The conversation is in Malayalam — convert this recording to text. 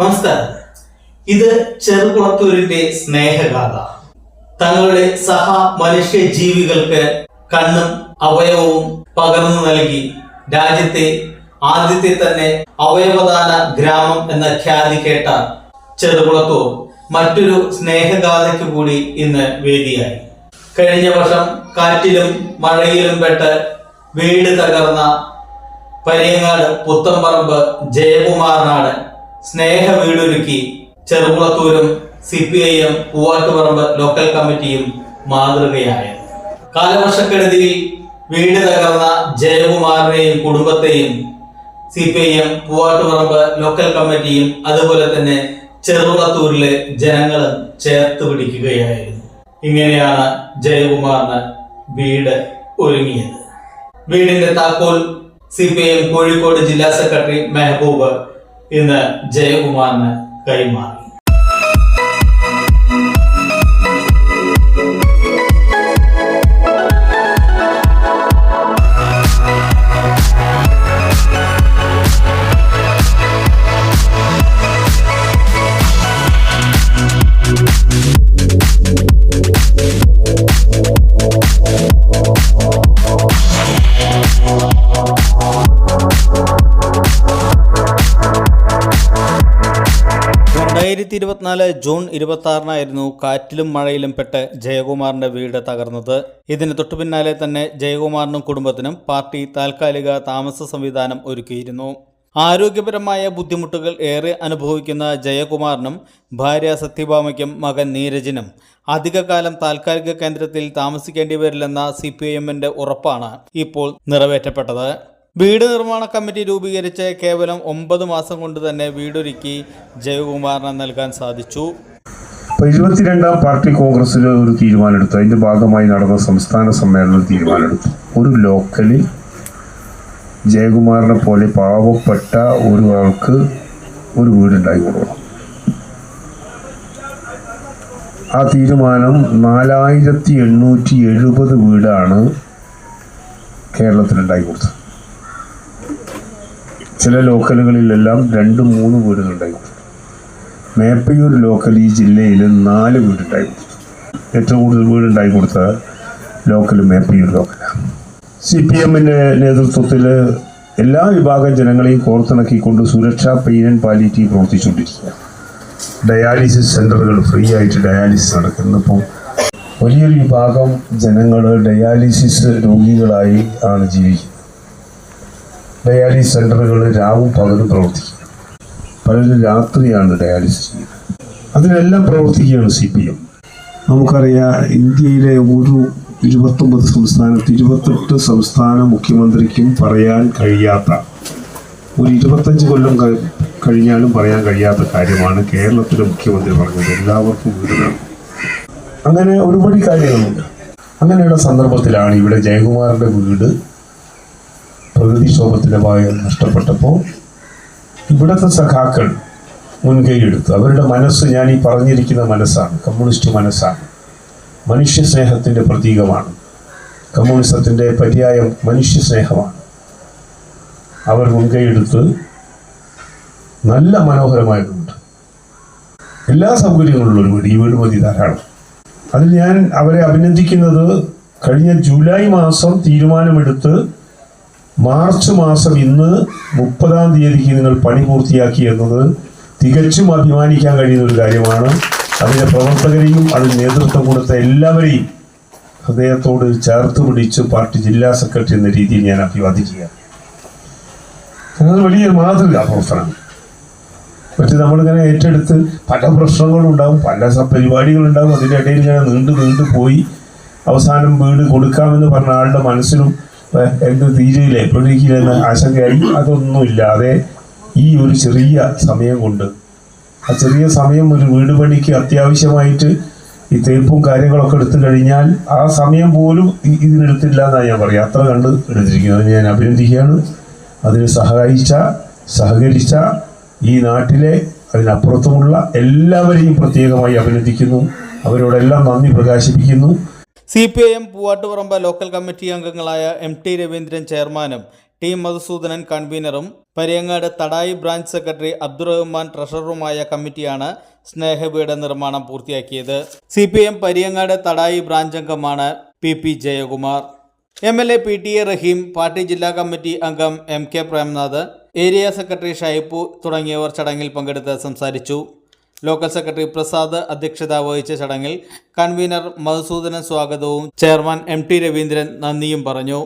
നമസ്കാരം. ഇത് ചെറുകുളത്തൂരിന്റെ സ്നേഹഗാഥ. തങ്ങളുടെ സഹ മനുഷ്യ ജീവികൾക്ക് കണ്ണും അവയവവും പകർന്നു നൽകി രാജ്യത്തെ ആദ്യത്തെ തന്നെ അവയവദാന ഗ്രാമം എന്ന ഖ്യാതി കേട്ട ചെറുകുളത്തൂർ മറ്റൊരു സ്നേഹഗാഥയ്ക്ക് കൂടി ഇന്ന് വേദിയായി. കഴിഞ്ഞ വർഷം കാറ്റിലും മഴയിലും പെട്ട് വീട് തകർന്ന പരിയങ്ങാട് പുത്തമ്പറമ്പ് ജയകുമാറിനാണ് സ്നേഹ വീടൊരുക്കി ചെറുകുളത്തൂരും C P I M Poovattuparamb local കമ്മിറ്റിയും മാതൃകയായത് കാലവർഷക്കെടുതിയിൽ വീട് തകർന്ന ജയകുമാറിനെയും കുടുംബത്തെയും C P I M Poovattuparamb local കമ്മിറ്റിയും അതുപോലെ തന്നെ ചെറുകുളത്തൂരിലെ ജനങ്ങളും ചേർത്ത് പിടിക്കുകയായിരുന്നു. ഇങ്ങനെയാണ് ജയകുമാറിന് വീട് ഒരുങ്ങിയത്. വീടിന്റെ താക്കോൽ C P I M Kozhikode ജില്ലാ സെക്രട്ടറി മെഹബൂബ് ഇന്ന് ജയകുമാറിന് കൈമാറി. രണ്ടായിരത്തി ഇരുപത്തിനാല് ജൂൺ ഇരുപത്തി ആറിനായിരുന്നു കാറ്റിലും മഴയിലും പെട്ട് ജയകുമാറിന്റെ വീട് തകർന്നത്. ഇതിന് തൊട്ടുപിന്നാലെ തന്നെ ജയകുമാറിനും കുടുംബത്തിനും പാർട്ടി താൽക്കാലിക താമസ സംവിധാനം ഒരുക്കിയിരുന്നു. ആരോഗ്യപരമായ ബുദ്ധിമുട്ടുകൾ ഏറെ അനുഭവിക്കുന്ന ജയകുമാറിനും ഭാര്യ സത്യഭാമയ്ക്കും മകൻ നീരജിനും അധികകാലം താൽക്കാലിക കേന്ദ്രത്തിൽ താമസിക്കേണ്ടി വരില്ലെന്ന സി പി ഐ ഉറപ്പാണ് ഇപ്പോൾ നിറവേറ്റപ്പെട്ടത്. വീട് നിർമ്മാണ കമ്മിറ്റി രൂപീകരിച്ച് കേവലം ഒമ്പത് മാസം കൊണ്ട് തന്നെ വീടൊരുക്കി ജയകുമാറിന് നൽകാൻ സാധിച്ചു. എഴുപത്തിരണ്ടാം പാർട്ടി കോൺഗ്രസ് ഒരു തീരുമാനമെടുത്തു. അതിന്റെ ഭാഗമായി നടന്ന സംസ്ഥാന സമ്മേളനം തീരുമാനമെടുത്തു. ഒരു ലോക്കലിൽ ജയകുമാറിനെ പോലെ പാവപ്പെട്ട ഒരു ആൾക്ക് ഒരു വീടുണ്ടാക്കി കൊടുക്കണം. ആ തീരുമാനം നാലായിരത്തി എണ്ണൂറ്റി എഴുപത് വീടാണ് കേരളത്തിലുണ്ടാക്കി കൊടുത്തത്. ചില ലോക്കലുകളിലെല്ലാം രണ്ട് മൂന്ന് വീടുകളുണ്ടായി. മേപ്പയൂർ ലോക്കൽ ഈ ജില്ലയിൽ നാല് വീടുണ്ടായി. ഏറ്റവും കൂടുതൽ വീടുണ്ടായി കൊടുത്ത ലോക്കൽ മേപ്പയൂർ ലോക്കലാണ് സി പി എമ്മിന്റെ നേതൃത്വത്തിൽ എല്ലാ വിഭാഗം ജനങ്ങളെയും കോർത്തിണക്കിക്കൊണ്ട് സുരക്ഷാ പെയിൻ ആൻഡ് പാലിറ്റി പ്രവർത്തിച്ചുകൊണ്ടിരിക്കുക ഡയാലിസിസ് സെന്ററുകൾ ഫ്രീ ആയിട്ട് ഡയാലിസിസ് നടക്കുന്നപ്പോൾ വലിയൊരു വിഭാഗം ജനങ്ങൾ ഡയാലിസിസ് രോഗികളായി ആണ് ജീവിക്കുന്നത്. ഡയാലിസിസ് സെന്ററുകൾ രാവും പകലും പ്രവർത്തിക്കും. പലരും രാത്രിയാണ് ഡയാലിസിസ് ചെയ്യുന്നത്. അതിനെല്ലാം പ്രവർത്തിക്കുകയാണ് സി പി എം നമുക്കറിയാം ഇന്ത്യയിലെ ഒരു ഇരുപത്തൊമ്പത് സംസ്ഥാനത്ത് ഇരുപത്തെട്ട് സംസ്ഥാന മുഖ്യമന്ത്രിക്കും പറയാൻ കഴിയാത്ത ഒരു ഇരുപത്തഞ്ച് കൊല്ലം കഴിഞ്ഞാലും പറയാൻ കഴിയാത്ത കാര്യമാണ് കേരളത്തിലെ മുഖ്യമന്ത്രി പറഞ്ഞത്. എല്ലാവർക്കും വീടുകൾ അങ്ങനെ ഒരുപാട് കാര്യങ്ങളുണ്ട്. അങ്ങനെയുള്ള സന്ദർഭത്തിലാണ് ഇവിടെ ജയകുമാറിന്റെ വീട് പ്രകൃതിക്ഷോഭത്തിന്റെ ഭാഗം നഷ്ടപ്പെട്ടപ്പോൾ ഇവിടുത്തെ സഖാക്കൾ മുൻകൈയെടുത്തു. അവരുടെ മനസ്സ് ഞാൻ ഈ പറഞ്ഞിരിക്കുന്ന മനസ്സാണ്. കമ്മ്യൂണിസ്റ്റ് മനസ്സാണ്. മനുഷ്യ സ്നേഹത്തിന്റെ പ്രതീകമാണ്. കമ്മ്യൂണിസത്തിന്റെ പര്യായം മനുഷ്യ സ്നേഹമാണ് അവർ മുൻകൈയെടുത്ത് നല്ല മനോഹരമായിട്ടുണ്ട്. എല്ലാ സൗകര്യങ്ങളുള്ള ഒരു വീട്. ഈ വീട് മതി ധാരാളം. അതിൽ ഞാൻ അവരെ അഭിനന്ദിക്കുന്നത് കഴിഞ്ഞ ജൂലൈ മാസം തീരുമാനമെടുത്ത് മാർച്ച് മാസം ഇന്ന് മുപ്പതാം തീയതിക്ക് നിങ്ങൾ പണി പൂർത്തിയാക്കി എന്നത് തികച്ചും അഭിമാനിക്കാൻ കഴിയുന്ന ഒരു കാര്യമാണ്. അതിന്റെ പ്രവർത്തകരെയും അതിന് നേതൃത്വം കൊടുത്ത എല്ലാവരെയും ഹൃദയത്തോട് ചേർത്ത് പിടിച്ച് പാർട്ടി ജില്ലാ സെക്രട്ടറി എന്ന രീതിയിൽ ഞാൻ അഭിവാദിക്കുക വലിയ വലിയൊരു മാതൃക പ്രവർത്തനമാണ്. മറ്റേ നമ്മളിങ്ങനെ ഏറ്റെടുത്ത് പല പ്രശ്നങ്ങളും ഉണ്ടാകും പല പരിപാടികളുണ്ടാകും അതിന്റെ ഇടയിൽ ഇങ്ങനെ നീണ്ടു നീണ്ടു പോയി അവസാനം വീട് കൊടുക്കാമെന്ന് പറഞ്ഞ ആളുടെ മനസ്സിലും എന്ത് തീരയിലെ എപ്പോഴേക്കില്ലെന്ന് ആശങ്കയായി അതൊന്നുമില്ലാതെ ഈ ഒരു ചെറിയ സമയം കൊണ്ട് ആ ചെറിയ സമയം ഒരു വീട് പണിക്ക് അത്യാവശ്യമായിട്ട് ഈ തേപ്പും കാര്യങ്ങളൊക്കെ എടുത്തു കഴിഞ്ഞാൽ ആ സമയം പോലും ഇതിനെടുത്തില്ല എന്നാണ് ഞാൻ പറയുക. അത്ര കണ്ട് എടുത്തിരിക്കുന്നത്. ഞാൻ അഭിനന്ദിക്കുകയാണ്. അതിന് സഹായിച്ച സഹകരിച്ച ഈ നാട്ടിലെ അതിനപ്പുറത്തുമുള്ള എല്ലാവരെയും പ്രത്യേകമായി അഭിനന്ദിക്കുന്നു. അവരോടെല്ലാം നന്ദി പ്രകാശിപ്പിക്കുന്നു. C P I M Poovattuparamb local committee അംഗങ്ങളായ എം ടി രവീന്ദ്രൻ ചെയർമാനും ടി മധുസൂദനൻ കൺവീനറും പരിയങ്ങാട് തടായി ബ്രാഞ്ച് സെക്രട്ടറി അബ്ദുറഹ്മാൻ ട്രഷററുമായ കമ്മിറ്റിയാണ് സ്നേഹവീട് നിർമ്മാണം പൂർത്തിയാക്കിയത്. C P M Pariyangad Thadayi branch അംഗമാണ് P P Jayakumar. M L A P T A Raheem party ജില്ലാ കമ്മിറ്റി അംഗം M K Premnath area secretary Shaipu തുടങ്ങിയവർ ചടങ്ങിൽ പങ്കെടുത്ത് സംസാരിച്ചു. ലോക്കൽ സെക്രട്ടറി പ്രസാദ് അധ്യക്ഷത വഹിച്ച ചടങ്ങിൽ കൺവീനർ മധുസൂദനൻ സ്വാഗതവും ചെയർമാൻ എം ടി രവീന്ദ്രൻ നന്ദിയും പറഞ്ഞു